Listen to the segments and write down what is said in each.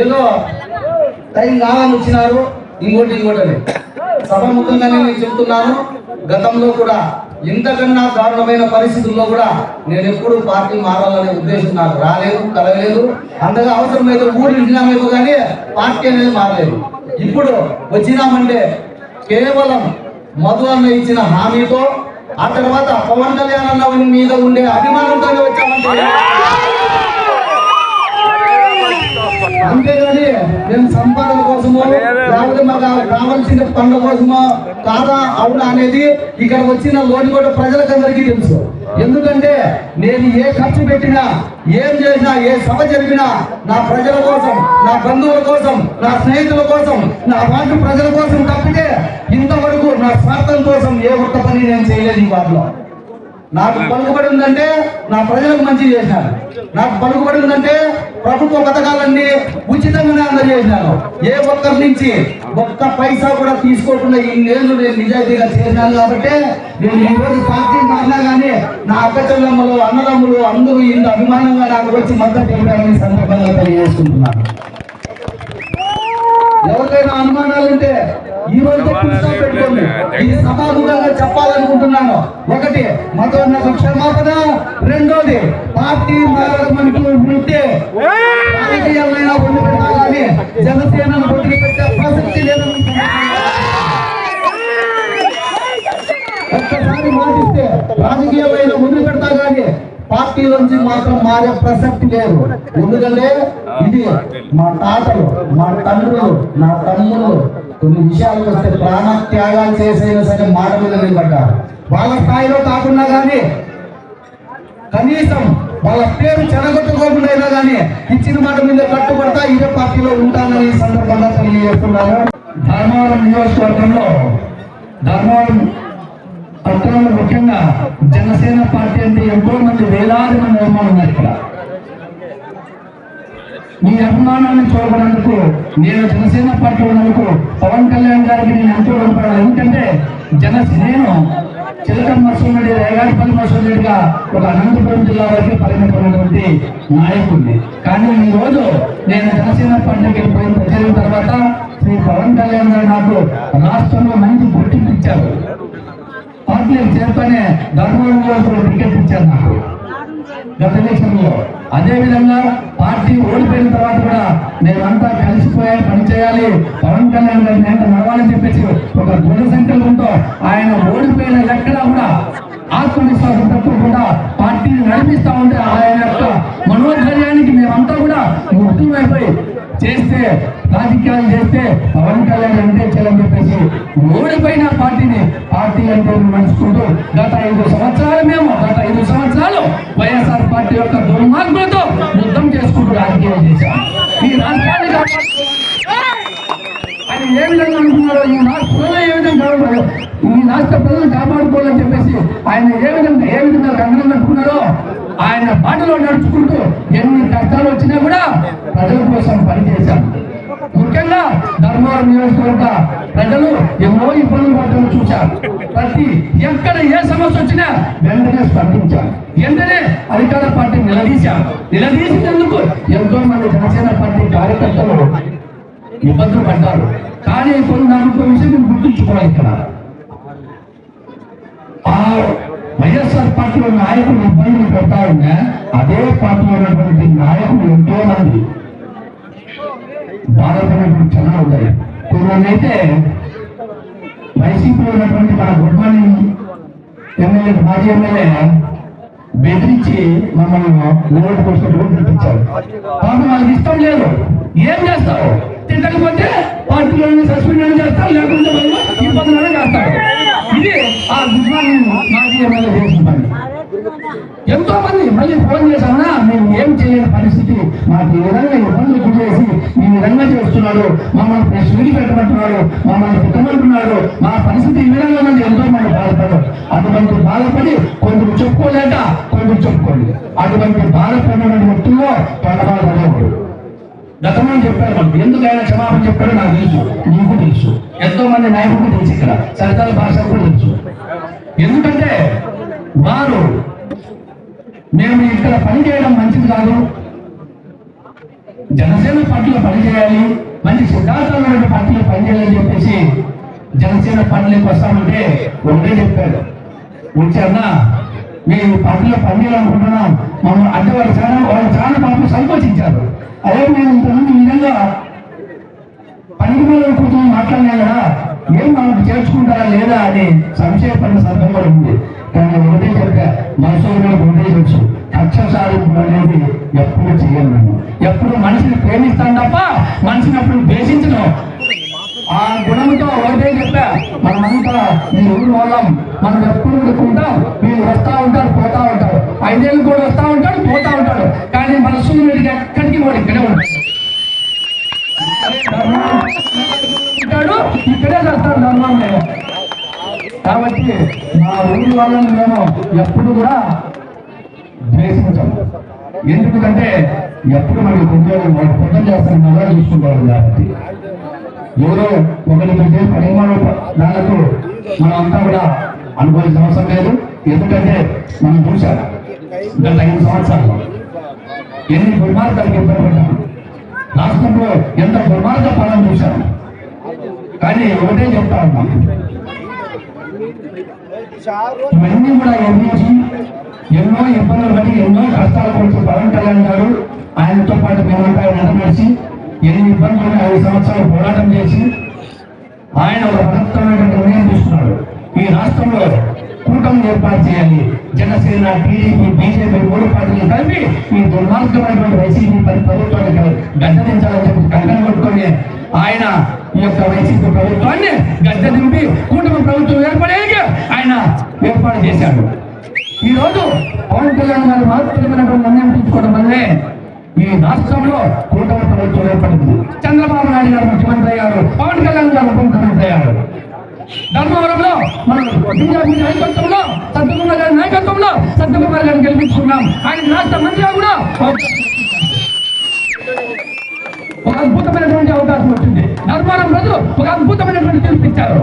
ఏదో టైం కావాలని వచ్చినారు ఇంకోటి ఇంకోటి అని సభముఖంగానే నేను చెప్తున్నాను గతంలో కూడా ఇంతకన్నా దారుణమైన పరిస్థితుల్లో కూడా నేను ఎప్పుడు పార్టీ మారాలనే ఉద్దేశం నాకు రాలేదు కలగలేదు. అంతగా అవసరమైతే ఊరు ఇచ్చినామేమో కానీ పార్టీ అనేది మారలేదు. ఇప్పుడు వచ్చినామంటే కేవలం మధు అన్న ఇచ్చిన హామీతో ఆ తర్వాత పవన్ కళ్యాణ్ అన్న మీద ఉండే అభిమానంతో వచ్చామంటే. అంతేగాని మేము సంపాదన కోసమో లేకపోతే మాకు కావాల్సిన పండ్ల కోసమో కాదా అవునా అనేది ఇక్కడ వచ్చిన లోన్ కూడా ప్రజలకు అందరికీ తెలుసు. ఎందుకంటే నేను ఏ ఖర్చు పెట్టినా ఏం చేసినా ఏ సభ జరిపినా నా ప్రజల కోసం నా బంధువుల కోసం నా స్నేహితుల కోసం నా వాటి ప్రజల కోసం తప్పితే ఇంతవరకు నా స్వార్థం కోసం ఏ ఒక్క పని నేను చేయలేదు ఈ వాటిలో నాకు పలుకుబడి ఉందంటే నా ప్రజలకు మంచి చేసినాను నాకు పలుకుబడి ఉందంటే ప్రభుత్వ పథకాలన్నీ ఉచితంగానే అందజేసినాను ఏ ఒక్కరి నుంచి ఒక్క పైసా కూడా తీసుకోకుండా ఈ నేను నేను నిజాయితీగా చేసినాను కాబట్టి నేను ఈ రోజు పార్టీ మారినా కానీ నా అక్క చెల్లెమ్మలు అన్నదమ్ములు అందరూ ఇంత అభిమానంగా నాకు వచ్చి మద్దతు ఇవ్వడానికి సందర్భంగా తెలియజేసుకుంటున్నాను. ఎవరికైనా అనుమానాలు ఉంటే ఈ రోజు పెట్టుకోండి. ఈ సభాముఖంగా చెప్పాలనుకుంటున్నాను. ఒకటి మతోన్నత క్షమాపణ. రెండోది పార్టీ మారడానికి ఉంటే రాజకీయాలైనా ఉండి పెట్టాలని జనసేనను వదిలిపెట్టే ప్రసక్తి లేదని ఒక్కసారి మాటిస్తే రాజకీయమైన ముందు పెడతా కానీ పార్టీ నుంచి మాత్రం మారే ప్రసక్తి లేదు. ఎందుకంటే ఇది మా తాతలు మా తండ్రులు నా తమ్ముళ్ళు కొన్ని విషయాలు వస్తే ప్రాణ త్యాగాలు చేసైనా సరే మాట మీద నిలబడ్డారు. వాళ్ళ స్థాయిలో కాకుండా కానీ కనీసం వాళ్ళ పేరు చెడగొట్టుకోకుండా అయినా కానీ ఇచ్చిన మాట మీద కట్టుబడతా ఇదే పార్టీలో ఉంటానని ఈ సందర్భంగా తెలియజేస్తున్నాను ధర్మవరం నియోజకవర్గంలో ధర్మవరం పట్టణంలో ముఖ్యంగా జనసేన పార్టీ అంటే ఎంతో మంది వేలాది మంది అభిమానులు ఉన్నారు ఇక్కడ. మీ అభిమానాన్ని చూడబడినందుకు నేను జనసేన పార్టీ ఉన్నందుకు పవన్ కళ్యాణ్ గారికి నేను ఎంతో రుణపడాలి. ఎందుకంటే జనసేన చిలకం మసూరెడ్డి రేగాడిపల్లి మసూరెడ్డిగా ఒక అనంతపురం జిల్లా వరకు పరిమితమైనటువంటి నాయకుడిని. కానీ ఈ రోజు నేను జనసేన పార్టీకి పోయిన ప్రచారం తర్వాత శ్రీ పవన్ కళ్యాణ్ గారు నాకు రాష్ట్రంలో మంచి గుర్తింపు ఇచ్చారు. పార్టీలకు చేరుతూనే ధర్మంలో టికెట్ ఇచ్చారు నాకు. గత ఎలక్షన్లో అదే విధంగా పార్టీ ఓడిపోయిన తర్వాత కూడా మేమంతా కలిసిపోయే పని చేయాలి. పవన్ కళ్యాణ్ గారి నేత నడవాలని చెప్పేసి ఒక దృఢ సంకల్పంతో ఆయన ఓడిపోయిన ఎక్కడా కూడా ఆత్మవిశ్వాసం తప్పకుండా పార్టీని నడిపిస్తా ఉంటే ఆయన యొక్క మనోధైర్యానికి మేమంతా కూడా ముఖ్యమైపోయి చేస్తే రాజకీయాలు చేస్తే పవన్ కళ్యాణ్ అంటే చేయాలని చెప్పేసి ఓడిపోయిన పార్టీని పార్టీ అంటే నడుచుకుంటూ గత ఐదు సంవత్సరాలు మేము గత ఐదు సంవత్సరాలు వైఎస్ఆర్ పార్టీ యొక్క దుర్మార్గులతో యుద్ధం చేసుకుంటూ రాజకీయం చేశారు. ఈ రాష్ట్రాన్ని కాపాడుకోవాలి. ఏ విధంగా అనుకున్నారో ఈ రాష్ట్రంలో ఏ విధంగా కాపాడారో, ఈ రాష్ట్ర ప్రజలను కాపాడుకోవాలని చెప్పేసి ఆయన ఏ విధంగా ఏ విధంగా రంగం అనుకున్నారో ఆయన బాటలో నడుచుకుంటూ ఎన్ని కష్టాలు వచ్చినా కూడా ప్రజల కోసం పనిచేశారు. ధర్మవరం నియోజకవర్గ ప్రజలు ఎన్నో ఇబ్బందులు పడటం చూశారు. ప్రతి ఎక్కడ ఏ సమస్య వచ్చినా వెంటనే స్పందించారు. వెంటనే అధికార పార్టీ నిలదీశారు. నిలదీసినందుకు ఎంతో మంది జనసేన పార్టీ కార్యకర్తలు ఇబ్బందులు పడ్డారు. కానీ కొన్ని నమ్మకం విషయం మేము గుర్తుంచుకోవాలి ఇక్కడ. ఆ వైఎస్ఆర్ పార్టీలో నాయకులు ఇబ్బందులు పెడతా అదే పార్టీలో ఉన్నటువంటి నాయకులు ఎంతో మంది బాధపడినటువంటి చాలా ఉన్నాయి కొన్ని అయితే వైసీపీలో ఉన్నటువంటి మన గుడ్ మార్నింగ్ ఎమ్మెల్యే మాజీ ఎమ్మెల్యే బెదిరించి మమ్మల్ని ఓటు కోసం ఓటు తెప్పించారు పాపం వాళ్ళకి ఇష్టం లేదు. ఏం చేస్తావు? తిట్టకపోతే పార్టీలో సస్పెండ్ చేస్తారు లేకుంటే వాళ్ళు ఇబ్బందులనే చేస్తారు. ఇది ఆ గుడ్ మార్నింగ్ మాజీ ఎమ్మెల్యే చేసిన పని. ఎంతో మంది మళ్ళీ ఫోన్ చేశామన్నా మేము ఏం చేయలేని పరిస్థితి మాకు ఏదైనా అటువంటి బాధపడి కొందరు చెప్పుకోలేక కొందరు చెప్పుకోండి. అటువంటి బాధపడిన వ్యక్తుల్లో తొలబాధపడేవాడు గతంలో చెప్పారు మనకు. ఎందుకు ఆయన క్షమాపణ చెప్పారో నాకు తెలుసు. నీకు తెలుసు. ఎంతో మంది నాయకుడు తెలుసు ఇక్కడ. సరితాల భాష కూడా తెలుసు. ఎందుకంటే వారు మేము ఇక్కడ పని చేయడం మంచిది కాదు. జనసేన పార్టీలో పనిచేయాలి మంచి సిద్ధాంతాలు పార్టీలో పనిచేయాలని చెప్పేసి జనసేన పార్టీలోకి వస్తామంటే ఒకటే చెప్పాడు వచ్చారన్నా మేము ఈ పార్టీలో పనిచేయాలనుకుంటున్నాం. మమ్మల్ని అంటే వాళ్ళు చాలా వాళ్ళు చాలా పాపం సంకోచించారు అదే మేము ఇంతకుముందు ఈ విధంగా పనికి మీద మాట్లాడినా కదా ఏం మనకు చేర్చుకుంటారా లేదా అని సంశయపడిన సందర్భం కూడా ఉంది. కానీ ఒకటే చెప్పా మనసులో ఒకటే తెలుసు కక్ష సాధింపు అనేది ఎప్పుడు చేయను. ఎప్పుడు మనిషిని ప్రేమిస్తాను తప్ప మనిషిని అప్పుడు ద్వేషించను. ఆ గుణంతో ఒకటే చెప్తా మనమంతా ఈ ఊరు వాళ్ళం. మనం ఎప్పుడు ఉండుకుంటాం వీళ్ళు వస్తా ఉంటారు పోతా ఉంటారు. ఐదేళ్ళు కూడా వస్తా ఉంటాడు పోతా ఉంటాడు. కానీ మన సూర్యుడికి ఎక్కడికి వాడు ఇక్కడే ఉంటాడు ఇక్కడే చేస్తాడు ధర్మం నేను కాబట్టి మా ఊరి వాళ్ళని మేము ఎప్పుడు కూడా ద్వేషించాం ఎందుకంటే ఎప్పుడు మనకి ఉద్యోగం వాళ్ళు పొద్దున చేస్తాను కదా చూసుకుంటారు కాబట్టి. ఎవరో ఒకటి చేసే పరిమాణ దానితో మనం అంతా కూడా అనుకోవాల్సిన అవసరం లేదు. ఎందుకంటే మనం చూశాం. గత ఐదు సంవత్సరాలు ఎన్ని దుర్మార్గాలకు ఇబ్బంది పడ్డాం రాష్ట్రంలో ఎంత దుర్మార్గ పాలన చూశాం. కానీ ఒకటే చెప్తా ఉన్నాం. ఇవన్నీ కూడా ఎన్నించి ఎన్నో ఇబ్బందులు పడి ఎన్నో కష్టాలు పడుతూ పవన్ కళ్యాణ్ గారు ఆయనతో పాటు మేమంతా నడమడిచి ఎన్ని ఇబ్బందులు ఐదు సంవత్సరాలు పోరాటం చేసి ఆయన ఒక మహత్తరమైనటువంటి నిర్ణయం తీసుకున్నాడు. ఈ రాష్ట్రంలో కూటమి ఏర్పాటు చేయాలి. జనసేన టీడీపీ బీజేపీ మూడు పార్టీలు కలిపి ఈ దుర్మార్గమైనటువంటి వైసీపీ పది ప్రభుత్వాన్ని గద్దెదించాలని చెప్పి కంకణం కొట్టుకొని ఆయన ఈ యొక్క వైసీపీ ప్రభుత్వాన్ని గద్దె దింపి కూటమి ప్రభుత్వం ఏర్పడేందుకు ఆయన ఏర్పాటు చేశాడు. ఈరోజు పవన్ కళ్యాణ్ గారు మహత్తరమైనటువంటి నిర్ణయం తీసుకోవడం వల్లే ఈ రాష్ట్రంలో కూటమి ప్రభుత్వం ఏర్పడింది. చంద్రబాబు నాయుడు గారు ముఖ్యమంత్రి అయ్యారు. పవన్ కళ్యాణ్ గారు ఉప ముఖ్యమంత్రి అయ్యారు. ధర్మవరంలో మనం బీజేపీ నాయకత్వంలో సత్యకుమార్ గారి నాయకత్వంలో సత్యకుమార్ గారిని గెలిపించుకున్నాం. ఆయన రాష్ట్ర మంత్రిగా కూడా ఒక అద్భుతమైనటువంటి అవకాశం వచ్చింది. ధర్మవరం రోజు ఒక అద్భుతమైనటువంటి తీర్పు ఇచ్చారు.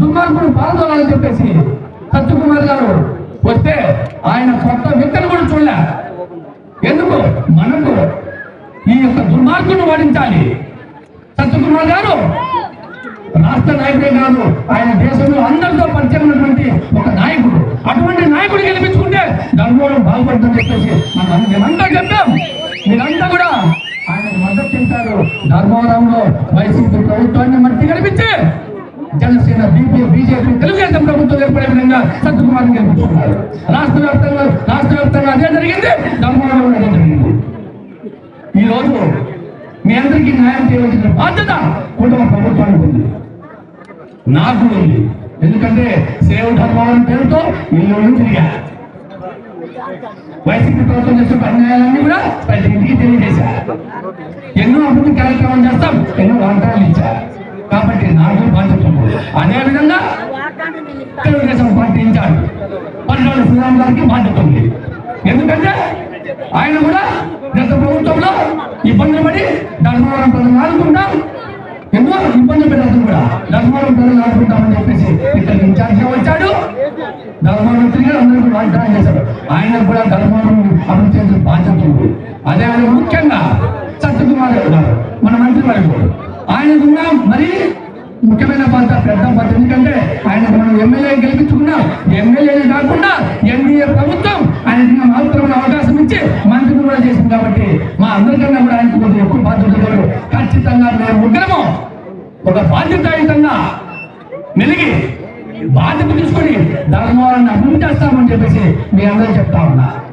దుర్మార్గుడు పాల్గొనాలని చెప్పేసి సత్యకుమార్ గారు వస్తే ఆయన కొత్త వ్యక్తులు కూడా చూడలే. ఎందుకు? మనకు ఈ యొక్క దుర్మార్గును వాడించాలి సత్యకుమార్ గారు రాష్ట్ర నాయకుడే కాదు ఆయన దేశంలో అందరితో పరిచయం ఉన్నటువంటి ఒక నాయకుడు. అటువంటి నాయకుడు గెలిపించుకుంటే ధర్మవరం బాగుపడుతుందని చెప్పేసి మనం మేమంతా చెప్పాం. మీరంతా కూడా ఆయన మద్దతు తింటారు ధర్మవరంలో వైసీపీ ప్రభుత్వాన్ని మట్టి గెలిపించి జనసేన బీపీ బీజేపీ తెలుగుదేశం ప్రభుత్వం ఏర్పడే విధంగా సత్యకుమార్ గెలిపించుకున్నారు. రాష్ట్ర వ్యాప్తంగా రాష్ట్ర వ్యాప్తంగా అదే జరిగింది. ధర్మవరంలో అదే జరిగింది. ఈ రోజు మీ అందరికీ న్యాయం చేయవలసిన బాధ్యత కుటుంబ ప్రభుత్వానికి ఉంది. నాకు ఉంది. ఎందుకంటే సేవ ధర్మవరం పేరుతో ఇల్లు తిరిగా. వైసీపీ ప్రభుత్వం చేసిన అన్యాయాలన్నీ కూడా ప్రతి ఇంటికి తెలియజేశా. ఎన్నో అభివృద్ధి కార్యక్రమం చేస్తాం ఎన్నో వాగ్దానాలు ఇచ్చా. కాబట్టి నాకు బాధ్యత అదే విధంగా తెలుగుదేశం పార్టీ ఇన్ఛార్జ్ పల్లెలు శ్రీరామ్ గారికి బాధ్యత ఉంది. ఎందుకంటే ఆయన కూడా గత ప్రభుత్వంలో ఇబ్బందులు పడి ధర్మవరం ప్రజలు ఆదుకుంటాం ఎన్నో ఇబ్బందులు పెట్టదు కూడా. ధర్మవరం ప్రజలు ఆదుకుంటామని చెప్పేసి ఇక్కడ ఇన్ఛార్జ్ వచ్చాడు. ధర్మవరం తిరిగి అందరికీ వాగ్దానం చేశాడు. ఆయన కూడా ధర్మవరం అభివృద్ధి చేసే బాధ్యత ఉంది. ఆయన ముఖ్యంగా సత్యకుమార్ గారు మన మంత్రి వారు ఆయన కూడా మరి ముఖ్యమైన పాత్ర పెద్ద పాత్ర. ఎందుకంటే ఆయన మనం ఎమ్మెల్యే గెలిపించుకున్నాం. ఎమ్మెల్యేనే కాకుండా ఎన్డీఏ ప్రభుత్వం ఆయనకి మాత్రమే అవకాశం ఇచ్చి మంత్రి కూడా చేసింది కాబట్టి మా అందరికన్నా కూడా ఆయనకు కొంచెం ఎక్కువ బాధ్యతలు ఖచ్చితంగా మేము ముగ్గురము ఒక బాధ్యతాయుతంగా మెలిగి బాధ్యత తీసుకొని ధర్మవరాన్ని అభివృద్ధి చేస్తామని చెప్పేసి మీ అందరూ చెప్తా ఉన్నారు.